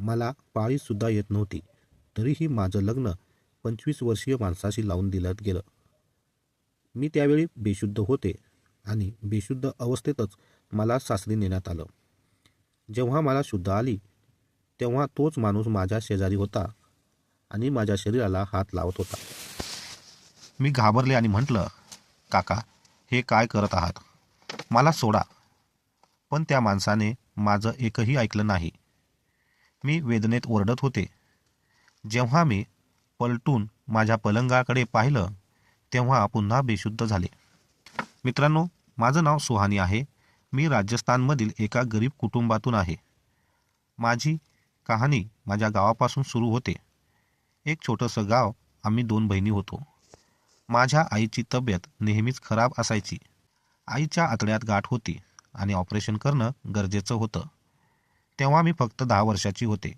मला पाळीसुद्धा येत नव्हती. तरीही माझं लग्न पंचवीस वर्षीय माणसाशी लावून दिलं गेलं. मी त्यावेळी बेशुद्ध होते आणि बेशुद्ध अवस्थेतच मला सासरी नेण्यात आलं. जेव्हा मला शुद्ध आली तेव्हा तोच माणूस माझ्या शेजारी होता आणि माझ्या शरीराला हात लावत होता. मी घाबरले आणि म्हटलं काका हे काय करत आहात? मला सोडा. पण त्या माणसाने माझं एकही ऐकलं नाही. मी वेदनेत ओरडत होते. जेव्हा मी पलटून माझ्या पलंगाकडे पाहिलं तेव्हा पुन्हा बेशुद्ध झाले. मित्रांनो माझं नाव सुहानी आहे. मी राजस्थानमधील एका गरीब कुटुंबातून आहे. माझी कहाणी माझ्या गावापासून सुरू होते. एक छोटंसं गाव आम्ही दोन बहिणी होतो. माझ्या आईची तब्येत नेहमीच खराब असायची. आईच्या आतड्यात गाठ होती आणि ऑपरेशन करणं गरजेचं होतं. तेव्हा मी फक्त दहा वर्षाची होते.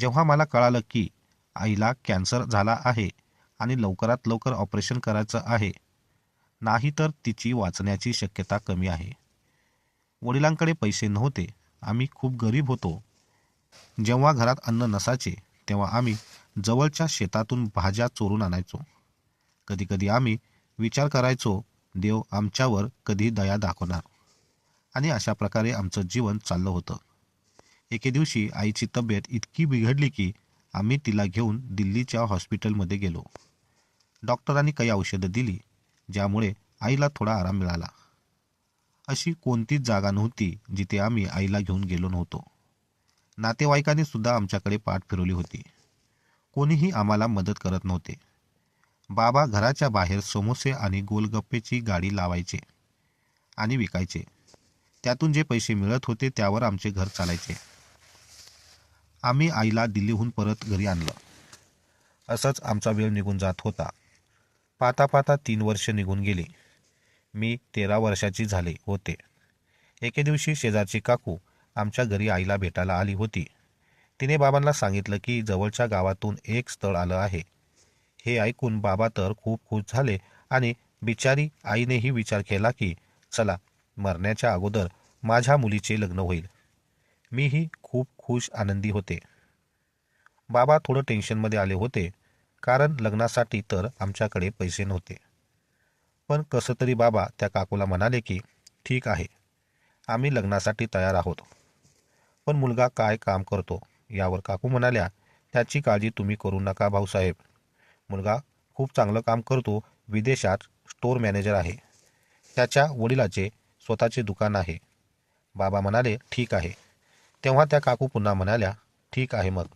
जेव्हा मला कळालं की आईला कॅन्सर झाला आहे आणि लवकरात लवकर ऑपरेशन करायचं आहे नाही तर तिची वाचण्याची शक्यता कमी आहे. वडिलांकडे पैसे नव्हते. आम्ही खूप गरीब होतो. जेव्हा घरात अन्न नसायचे तेव्हा आम्ही जवळच्या शेतातून भाज्या चोरून आणायचो. कधीकधी आम्ही विचार करायचो देव आमच्यावर कधी दया दाखवणार? आणि अशा प्रकारे आमचं जीवन चाललं होतं. एके दिवशी आईची तब्येत इतकी बिघडली की आम्ही तिला घेऊन दिल्लीच्या हॉस्पिटलमध्ये गेलो. डॉक्टरांनी काही औषधं दिली ज्यामुळे आईला थोडा आराम मिळाला. अशी कोणतीच जागा नव्हती जिथे आम्ही आईला घेऊन गेलो नव्हतो. नातेवाईकांनी सुद्धा आमच्याकडे पाठ फिरवली होती. कोणीही आम्हाला मदत करत नव्हते. बाबा घराच्या बाहेर समोसे आणि गोलगप्पेची गाडी लावायचे आणि विकायचे. त्यातून जे पैसे मिळत होते त्यावर आमचे घर चालायचे. आम्ही आईला दिल्लीहून परत घरी आणलं. असंच आमचा वेळ निघून जात होता. पाता पाता तीन वर्ष निघून गेली. मी तेरा वर्षाची झाले होते. एके दिवशी शेजारची काकू आमच्या घरी आईला भेटायला आली होती. तिने बाबांना सांगितलं की जवळच्या गावातून एक स्थळ आलं आहे. हे ऐकून बाबा तर खूप खुश झाले आणि बिचारी आईनेही विचार केला की चला मरण्याच्या अगोदर माझ्या मुलीचे लग्न होईल. मीही खूप खुश आनंदी होते. बाबा थोडं टेन्शनमध्ये आले होते कारण लग्नासाठी तर आमच्याकडे पैसे नव्हते. पण कसं तरी बाबा त्या काकूला म्हणाले की ठीक आहे आम्ही लग्नासाठी तयार आहोत. पण मुलगा काय काम करतो? यावर काकू म्हणाल्या त्याची काळजी तुम्ही करू नका भाऊसाहेब. मुलगा खूप चांगलं काम करतो विदेशात स्टोअर मॅनेजर आहे. त्याच्या वडिलाचे स्वतःचे दुकान आहे. बाबा म्हणाले ठीक आहे तेव्हा त्या काकू पुन्हा म्हणाल्या ठीक आहे मग.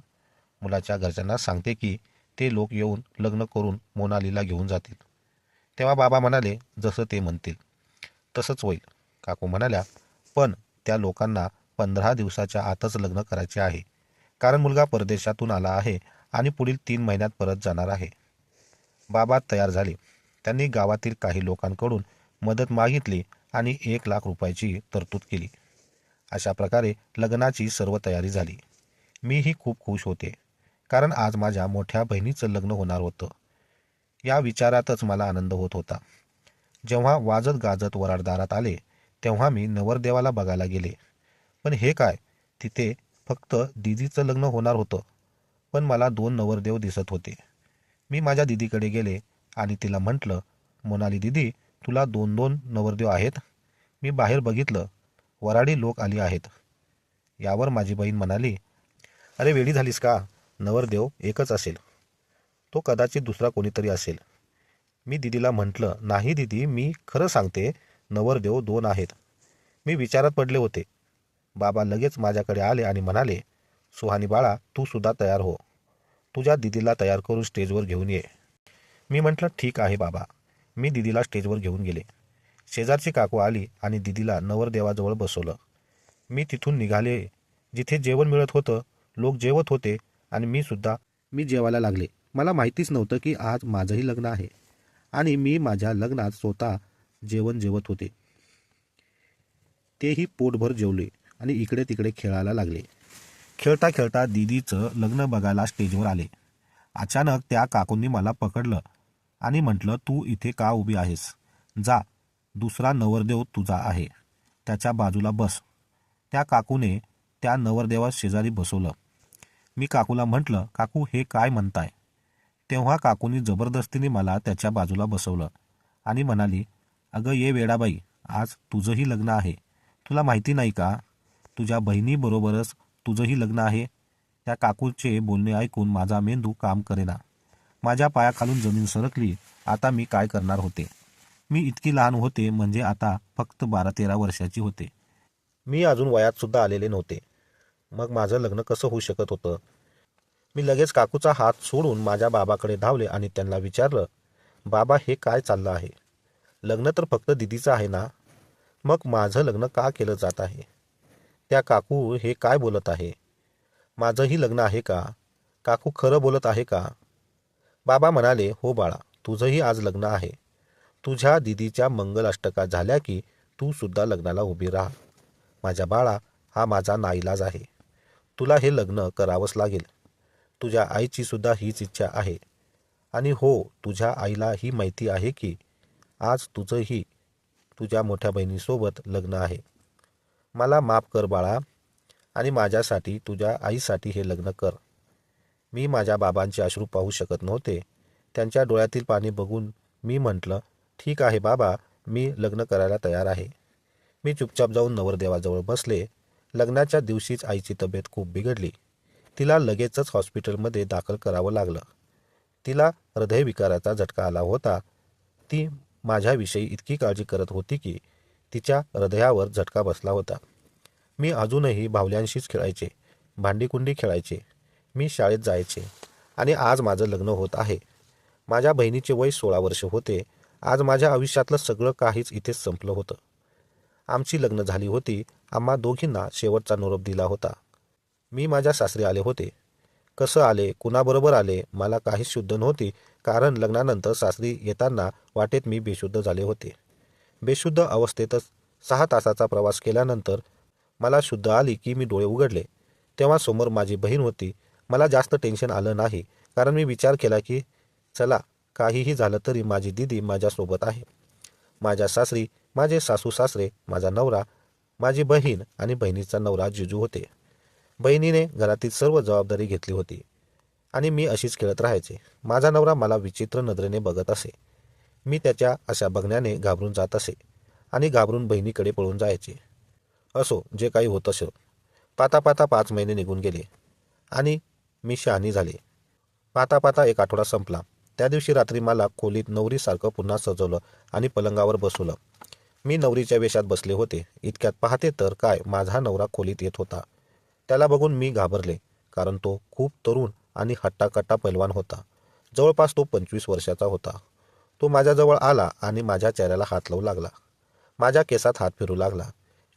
मुलाच्या घरच्यांना सांगते की ते लोक येऊन लग्न करून मोनालीला घेऊन जातील. तेव्हा बाबा म्हणाले जसं ते म्हणतील तसंच होईल. काकू म्हणाल्या पण त्या लोकांना पंधरा दिवसाच्या आतच लग्न करायचे आहे. कारण मुलगा परदेशातून आला आहे आणि पुढील तीन महिन्यात परत जाणार आहे. बाबा तयार झाले. त्यांनी गावातील काही लोकांकडून मदत मागितली आणि एक लाख रुपयाची तरतूद केली. अशा प्रकारे लग्नाची सर्व तयारी झाली. मीही खूप खुश होते. कारण आज माझ्या मोठ्या बहिणीचं लग्न होणार होतं. या विचारातच मला आनंद होत होता. जेव्हा वाजत गाजत वराडदारात आले तेव्हा मी नवरदेवाला बघायला गेले. पण हे काय? तिथे फक्त दिदीचं लग्न होणार होतं. पण मला दोन नवरदेव दिसत होते. मी माझ्या दिदीकडे गेले आणि तिला म्हटलं मोनाली दिदी तुला दोन दोन नवरदेव आहेत? मी बाहेर बघितलं वराडी लोक आली आहेत. यावर माझी बहीण म्हणाली अरे वेडी झालीस का? नवरदेव एकच असेल. तो कदाचित दुसरा कोणीतरी असेल. मी दिदीला म्हटलं नाही दिदी मी खरं सांगते नवरदेव दोन आहेत. मी विचारात पडले होते. बाबा लगेच माझ्याकडे आले आणि म्हणाले सुहानी बाळा तू सुद्धा तयार हो. तुझ्या दिदीला तयार करून स्टेजवर घेऊन ये. मी म्हटलं ठीक आहे बाबा. मी दिदीला स्टेजवर घेऊन गेले. शेजारची काकू आली आणि दिदीला नवरदेवाजवळ बसवलं. मी तिथून निघाले जिथे जेवण मिळत होतं लोक जेवत होते आणि मी सुद्धा मी जेवायला लागले. मला माहितीच नव्हतं की आज माझंही लग्न आहे आणि मी माझ्या लग्नात स्वतः जेवण जेवत होते. तेही पोटभर जेवले आणि इकडे तिकडे खेळायला लागले. खेळता खेळता दीदीचं लग्न बघायला स्टेजवर आले. अचानक त्या काकूंनी मला पकडलं आणि म्हटलं तू इथे का उभी आहेस? जा दुसरा नवरदेव तुझा आहे. त्याच्या बाजूला बस. त्या काकूने त्या नवरदेवा शेजारी बसवलं. मी काकूला म्हटलं काकू हे काय म्हणताय? तेव्हा काकूनी जबरदस्तीने मला त्याच्या बाजूला बसवलं आणि म्हणाली अगं ये वेडाबाई आज तुझंही लग्न आहे. तुला माहिती नाही का? तुझ्या बहिणीबरोबरच तुझंही लग्न आहे. त्या काकूचे बोलणे ऐकून माझा मेंदू काम करेना. माझ्या पायाखालून जमीन सरकली. आता मी काय करणार होते? मी इतकी लहान होते म्हणजे आता फक्त बारा तेरा वर्षाची होते. मी अजून वयात सुद्धा आलेले नव्हते. मग माझं लग्न कसं होऊ शकत होतं? मी लगेच काकूचा हात सोडून माझ्या बाबाकडे धावले आणि त्यांना विचारलं बाबा हे काय चाललं आहे? लग्न तर फक्त दिदीचं आहे ना? मग माझं लग्न का केलं जात आहे? त्या काकू हे काय बोलत आहे? माझंही लग्न आहे का? काकू खरं बोलत आहे का? बाबा म्हणाले हो बाळा तुझंही आज लग्न आहे. तुझ्या दिदीच्या मंगलाष्टका झाल्या की तू सुद्धा लग्नाला उभी राहा. माझ्या बाळा हा माझा नाईलाज आहे. तुला हे लग्न करावंच लागेल. तुझ्या आईची सुद्धा हीच इच्छा आहे. आणि हो तुझ्या आईला ही माहिती आहे की आज तुझंही तुझ्या मोठ्या बहिणीसोबत लग्न आहे. मला माफ कर बाळा आणि माझ्यासाठी तुझ्या आईसाठी हे लग्न कर. मी माझ्या बाबांचे अश्रू पाहू शकत नव्हते. त्यांच्या डोळ्यातील पाणी बघून मी म्हटलं ठीक आहे बाबा मी लग्न करायला तयार आहे. मी चुपचाप जाऊन नवरदेवाजवळ बसले. लग्नाच्या दिवशीच आईची तब्येत खूप बिघडली. तिला लगेचच हॉस्पिटलमध्ये दाखल करावं लागलं. तिला हृदयविकाराचा झटका आला होता. ती माझ्याविषयी इतकी काळजी करत होती की तिच्या हृदयावर झटका बसला होता. मी अजूनही भावल्यांशीच खेळायचे भांडीकुंडी खेळायचे. मी शाळेत जायचे आणि आज माझं लग्न होत आहे. माझ्या बहिणीचे वय सोळा वर्ष होते. आज माझ्या आयुष्यातलं सगळं काहीच इथेच संपलं होतं. आमची लग्न झाली होती. आम्हा दोघींना शेवटचा निरोप दिला होता. मी माझ्या सासरी आले होते. कसं आले? कुणाबरोबर आले? मला काहीच शुद्ध नव्हती. कारण लग्नानंतर सासरी येताना वाटेत मी बेशुद्ध झाले होते. बेशुद्ध अवस्थेतच सहा तासाचा प्रवास केल्यानंतर मला शुद्ध आली की मी डोळे उघडले. तेव्हा समोर माझी बहीण होती. मला जास्त टेन्शन आलं नाही. कारण मी विचार केला की चला काहीही झालं तरी माझी दिदी माझ्यासोबत आहे. माझ्या सासरी माझे सासू सासरे माझा नवरा माझी बहीण आणि बहिणीचा नवरा जिजू होते. बहिणीने घरातील सर्व जबाबदारी घेतली होती आणि मी अशीच खेळत राहायचे. माझा नवरा मला विचित्र नजरेने बघत असे. मी त्याच्या अशा बघण्याने घाबरून जात असे आणि घाबरून बहिणीकडे पळून जायचे. असो जे काही होत असो. पाता पाता पाच महिने निघून गेले आणि मी शहाणी झाले. पाता पाता एक आठवडा संपला. त्या दिवशी रात्री मला खोलीत नवरीसारखं पुन्हा सजवलं आणि पलंगावर बसवलं. मी नवरीच्या वेशात बसले होते. इतक्यात पाहते तर काय माझा नवरा खोलीत येत होता. त्याला बघून मी घाबरले कारण तो खूप तरुण आणि हट्टाकट्टा पैलवान होता. जवळपास तो पंचवीस वर्षाचा होता. तो माझ्याजवळ आला आणि माझ्या चेहऱ्याला हात लावू लागला. माझ्या केसात हात फिरू लागला.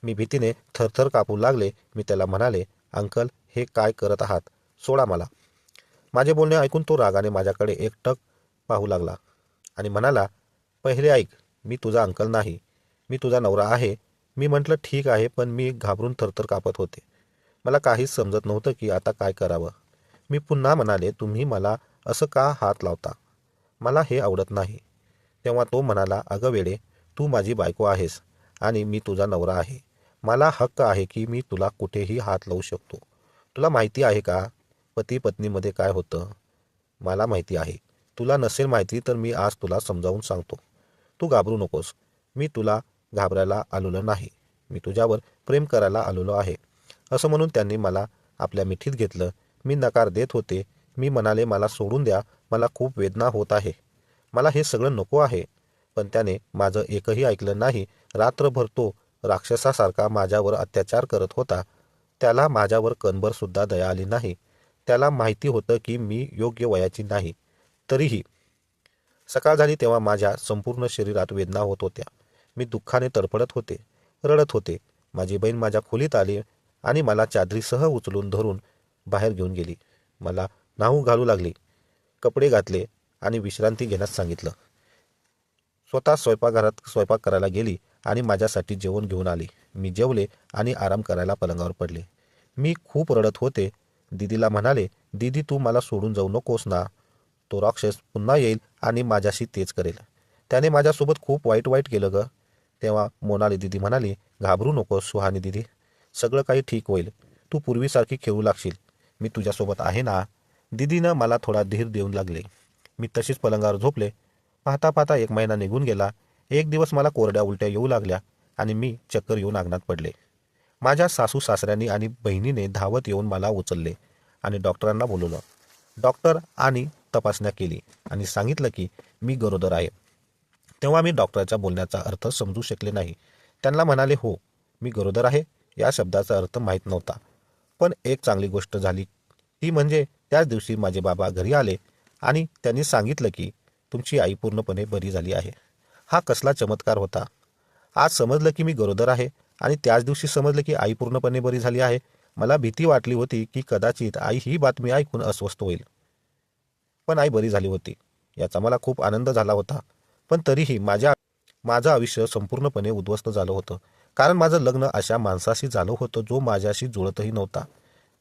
मी भीतीने थरथर कापू लागले. मी त्याला म्हणाले अंकल हे काय करत आहात? सोडा मला. माझे बोलणे ऐकून तो रागाने माझ्याकडे एकटक पाहू लागला आणि म्हणाला पहिले ऐक मी तुझा अंकल नाही. मी तुझा नवरा आहे. मी म्हटलं ठीक आहे पण मी घाबरून थरथर कापत होते. मला काहीच समजत नव्हतं की आता काय करावं. मी पुन्हा म्हणाले तुम्ही मला असं का हात लावता? मला हे आवडत नाही. तेव्हा तो म्हणाला अगं वेडे तू माझी बायको आहेस आणि मी तुझा नवरा आहे. मला हक्क आहे की मी तुला कुठेही हात लावू शकतो. तुला माहिती आहे का पती पत्नीमध्ये काय होतं? मला माहिती आहे. तुला नसेल माहिती तर मी आज तुला समजावून सांगतो. तू घाबरू नकोस. मी तुला घाबरायला आलेलो नाही. मी तुझ्यावर प्रेम करायला आलेलो आहे. असं म्हणून त्यांनी मला आपल्या मिठीत घेतलं. मी नकार देत होते. मी म्हणाले मला सोडून द्या. मला खूप वेदना होत आहे. मला हे सगळं नको आहे. पण त्याने माझं एकही ऐकलं नाही. रात्रभर तो राक्षसासारखा माझ्यावर अत्याचार करत होता. त्याला माझ्यावर कणभरसुद्धा दया आली नाही. त्याला माहिती होतं की मी योग्य वयाची नाही. तरीही सकाळ झाली तेव्हा माझ्या संपूर्ण शरीरात वेदना होत होत्या. मी दुःखाने तडफडत होते रडत होते. माझी बहीण माझ्या खोलीत आली आणि मला चादरीसह उचलून धरून बाहेर घेऊन गेली. मला नाहू घालू लागली कपडे घातले आणि विश्रांती घेण्यास सांगितलं. स्वतः स्वयंपाकघरात स्वयंपाक करायला गेली आणि माझ्यासाठी जेवण घेऊन आली. मी जेवले आणि आराम करायला पलंगावर पडले. मी खूप रडत होते. दीदीला म्हणाले दीदी तू मला सोडून जाऊ नकोस ना. तो राक्षस पुन्हा येईल आणि माझ्याशी तेच करेल. त्याने माझ्यासोबत खूप वाईट वाईट केलं ग. तेव्हा मोनाली दिदी म्हणाली घाबरू नको सुहानी दिदी. सगळं काही ठीक होईल. तू पूर्वीसारखी खेळू लागशील. मी तुझ्यासोबत आहे ना? दिदीनं मला थोडा धीर देऊन लागले. मी तशीच पलंगावर झोपले. पाहता पाहता एक महिना निघून गेला. एक दिवस मला कोरड्या उलट्या येऊ लागल्या आणि मी चक्कर येऊन अंगणात पडले. माझ्या सासू सासऱ्यांनी आणि बहिणीने धावत येऊन मला उचलले आणि डॉक्टरांना बोलवलं. डॉक्टर आणि तपासण्या केली आणि सांगितलं की मी गरोदर आहे. तेव्हा मी डॉक्टरच्या बोलण्याचा अर्थ समजू शकले नाही. त्यांना म्हणाले हो मी गरोदर आहे. या शब्दाचा अर्थ माहीत नव्हता. पण एक चांगली गोष्ट झाली. ती म्हणजे त्याच दिवशी माझे बाबा घरी आले आणि त्यांनी सांगितलं की तुमची आई पूर्णपणे बरी झाली आहे. हा कसला चमत्कार होता. आज समजलं की मी गरोदर आहे आणि त्याच दिवशी समजलं की आई पूर्णपणे बरी झाली आहे. मला भीती वाटली होती की कदाचित आई ही बातमी ऐकून अस्वस्थ होईल. पण आई बरी झाली होती. याचा मला खूप आनंद झाला होता. पण तरीही माझ्या माझं आयुष्य संपूर्णपणे उद्ध्वस्त झालं होतं. कारण माझं लग्न अशा माणसाशी झालं होतं जो माझ्याशी जुळतही नव्हता.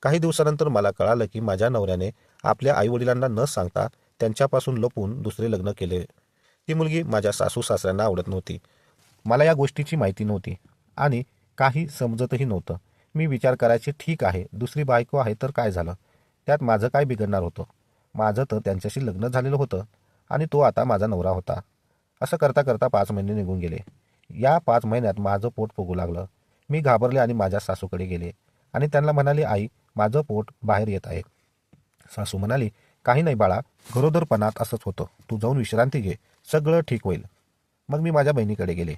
काही दिवसानंतर मला कळालं की माझ्या नवऱ्याने आपल्या आईवडिलांना न सांगता त्यांच्यापासून लपून दुसरे लग्न केले. ती मुलगी माझ्या सासू सासऱ्यांना आवडत नव्हती. मला या गोष्टीची माहिती नव्हती आणि काही समजतही नव्हतं. मी विचार करायचे ठीक आहे दुसरी बायको आहे तर काय झालं? त्यात माझं काय बिघडणार होतं? माझं तर त्यांच्याशी लग्न झालेलं होतं आणि तो आता माझा नवरा होता. असं करता करता पाच महिने निघून गेले. या पाच महिन्यात माझं पोट फुगू लागलं. मी घाबरले आणि माझ्या सासूकडे गेले आणि त्यांना म्हणाले आई माझं पोट बाहेर येत आहे. सासू म्हणाली काही नाही बाळा गरोदरपणात असंच होतं. तू जाऊन विश्रांती घे. सगळं ठीक होईल. मग मी माझ्या बहिणीकडे गेले.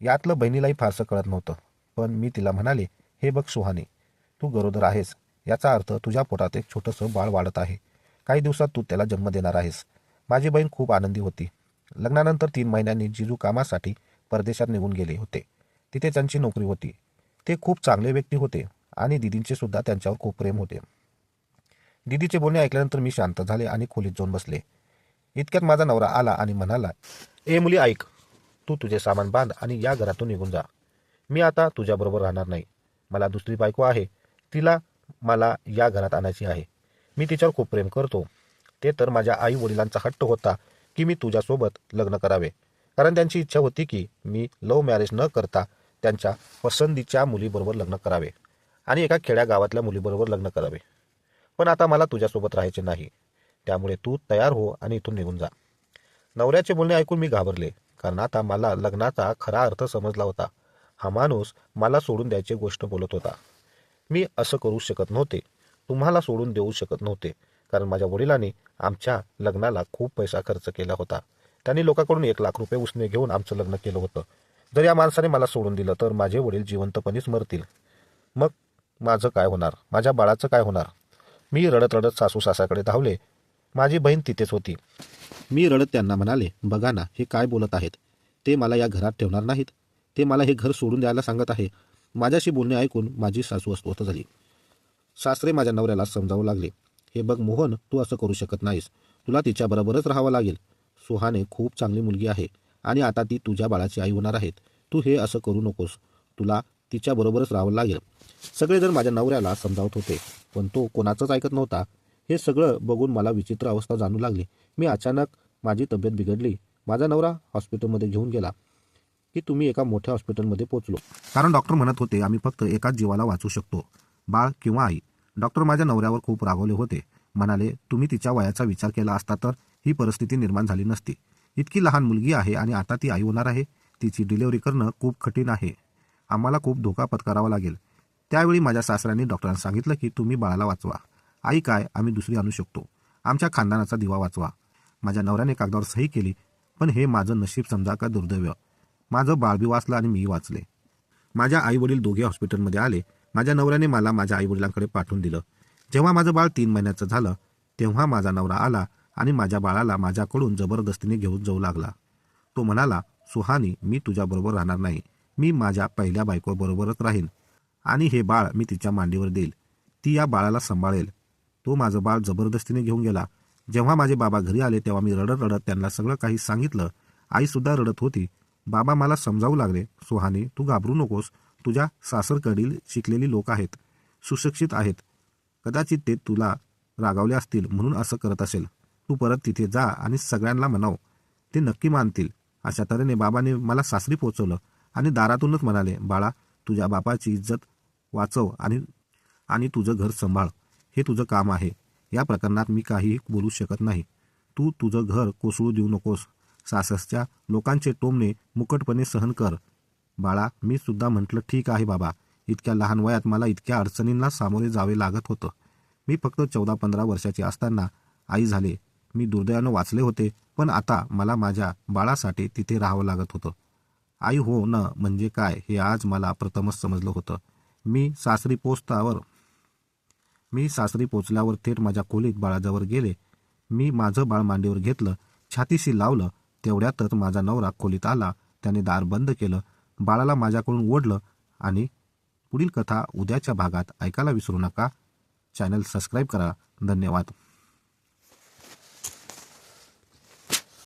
यातलं बहिणीलाही फारसं कळत नव्हतं पण मी तिला म्हणाले हे बघ सुहानी तू गरोदर आहेस. याचा अर्थ तुझ्या पोटात एक छोटंसं बाळ वाढत आहे. काही दिवसात तू त्याला जन्म देणार आहेस. माझी बहीण खूप आनंदी होती. लग्नानंतर तीन महिन्यांनी जिजू कामासाठी परदेशात निघून गेले होते. तिथे त्यांची नोकरी होती. ते खूप चांगले व्यक्ती होते आणि दिदींचे सुद्धा त्यांच्यावर खूप प्रेम होते. दिदीचे बोलणे ऐकल्यानंतर मी शांत झाले आणि खोलीत जाऊन बसले. इतक्यात माझा नवरा आला आणि म्हणाला ए मुली ऐक. तू तुझे सामान बांध आणि या घरातून निघून जा. मी आता तुझ्याबरोबर राहणार नाही. मला दुसरी बायको आहे. तिला मला या घरात आणायची आहे. मी तिच्यावर खूप प्रेम करतो. ते तर माझ्या आई वडिलांचा हट्ट होता की मी तुझ्यासोबत लग्न करावे. कारण त्यांची इच्छा होती की मी लव्ह मॅरेज न करता त्यांच्या पसंतीच्या मुलीबरोबर लग्न करावे आणि एका खेड्या गावातल्या मुलीबरोबर लग्न करावे. पण आता मला तुझ्यासोबत राहायचे नाही. त्यामुळे तू तयार हो आणि इथून निघून जा. नवऱ्याचे बोलणे ऐकून मी घाबरले. कारण आता मला लग्नाचा खरा अर्थ समजला होता. हा माणूस मला सोडून द्यायची गोष्ट बोलत होता. मी असं करू शकत नव्हते. तुम्हाला सोडून देऊ शकत नव्हते. कारण माझ्या वडिलांनी आमच्या लग्नाला खूप पैसा खर्च केला होता. त्यांनी लोकांकडून एक लाख रुपये उसने घेऊन आमचं लग्न केलं होतं. जर या माणसाने मला सोडून दिलं तर माझे वडील जिवंतपणेच मरतील. मग माझं काय होणार? माझ्या बाळाचं काय होणार? मी रडत रडत सासू सासाकडे धावले. माझी बहीण तिथेच होती. मी रडत त्यांना म्हणाले बघा ना हे काय बोलत आहेत? ते मला या घरात ठेवणार नाहीत. ते मला हे घर सोडून द्यायला सांगत आहे. माझ्याशी बोलणे ऐकून माझी सासू अस्वस्थ झाली. सासरे माझ्या नवऱ्याला समजावू लागले. हे बघ मोहन तू असं करू शकत नाहीस. तुला तिच्याबरोबरच राहावं लागेल. सुहाने खूप चांगली मुलगी आहे आणि आता ती तुझ्या बाळाची आई होणार आहेत. तू हे असं करू नकोस. तुला तिच्याबरोबरच राहावं लागेल. सगळेजण माझ्या नवऱ्याला समजावत होते पण तो कोणाचंच ऐकत नव्हता. हे सगळं बघून मला विचित्र अवस्था जाणू लागली. मी अचानक माझी तब्येत बिघडली. माझा नवरा हॉस्पिटलमध्ये घेऊन गेला की तुम्ही एका मोठ्या हॉस्पिटलमध्ये पोचलो. कारण डॉक्टर म्हणत होते आम्ही फक्त एकाच जीवाला वाचू शकतो. बाळ किंवा आई. डॉक्टर माझ्या नवऱ्यावर खूप रागवले होते. म्हणाले तुम्ही तिच्या वयाचा विचार केला असता तर ही परिस्थिती निर्माण झाली नसती. इतकी लहान मुलगी आहे आणि आता ती आई होणार आहे. तिची डिलिव्हरी करणं खूप कठीण आहे. आम्हाला खूप धोका पत्करावा लागेल त्यावेळी माझ्या सासऱ्यांनी डॉक्टरांना सांगितलं की तुम्ही बाळाला वाचवा. आई काय आम्ही दुसरी आणू शकतो. आमच्या खानदानाचा दिवा वाचवा माझ्या नवऱ्याने कागदावर सही केली पण हे माझं नशीब समजा का दुर्दैव? माझं बाळबी वाचलं आणि मी वाचले. माझ्या आई वडील दोघे हॉस्पिटलमध्ये आले. माझ्या नवऱ्याने मला माझ्या आई वडिलांकडे पाठवून दिलं. जेव्हा माझं बाळ तीन महिन्याचं झालं तेव्हा माझा नवरा आला आणि माझ्या बाळाला माझ्याकडून जबरदस्तीने घेऊन जाऊ लागला. तो म्हणाला सुहानी मी तुझ्याबरोबर राहणार नाही. मी माझ्या पहिल्या बायकोबरोबरच राहीन आणि हे बाळ मी तिच्या मांडीवर देईल. ती या बाळाला सांभाळेल. तो माझं बाळ जबरदस्तीने घेऊन गेला. जेव्हा माझे बाबा घरी आले तेव्हा मी रडत रडत त्यांना सगळं काही सांगितलं. आईसुद्धा रडत होती. बाबा मला समजावू लागले. सुहानी तू घाबरू नकोस. तुझ्या सासरकडील शिकलेली लोक आहेत सुशिक्षित आहेत. कदाचित ते तुला रागावले असतील म्हणून असं करत असेल. तू परत तिथे जा आणि सगळ्यांना म्हणाव. ते नक्की मानतील. अशा तऱ्हेने बाबाने मला सासरी पोचवलं आणि दारातूनच म्हणाले बाळा तुझ्या बापाची इज्जत वाचव आणि आणि तुझं घर सांभाळ. हे तुझं काम आहे. या प्रकरणात मी काहीही बोलू शकत नाही. तू तुझं घर कोसळू देऊ नकोस. साससच्या लोकांचे टोमणे मुकटपणे सहन कर. बाळा मी सुद्धा म्हटलं ठीक आहे बाबा. इतक्या लहान वयात मला इतक्या अडचणींना सामोरे जावे लागत होतं. मी फक्त चौदा पंधरा वर्षाची असताना आई झाले. मी दुर्दैवानं वाचले होते पण आता मला माझ्या बाळासाठी तिथे राहावं लागत होतं. आई हो न म्हणजे काय हे आज मला प्रथमच समजलं होतं. मी सासरी पोचतावर मी सासरी पोचल्यावर थेट माझ्या खोलीत बाळाजवळ गेले. मी माझं बाळ मांडीवर घेतलं छातीशी लावलं तेवढ्यातच माझा नवरा खोलीत आला. त्याने दार बंद केलं बाळाला माझ्याकडून ओढलं आणि पुढील कथा उद्याच्या भागात ऐकायला विसरू नका. चॅनल सबस्क्राईब करा. धन्यवाद.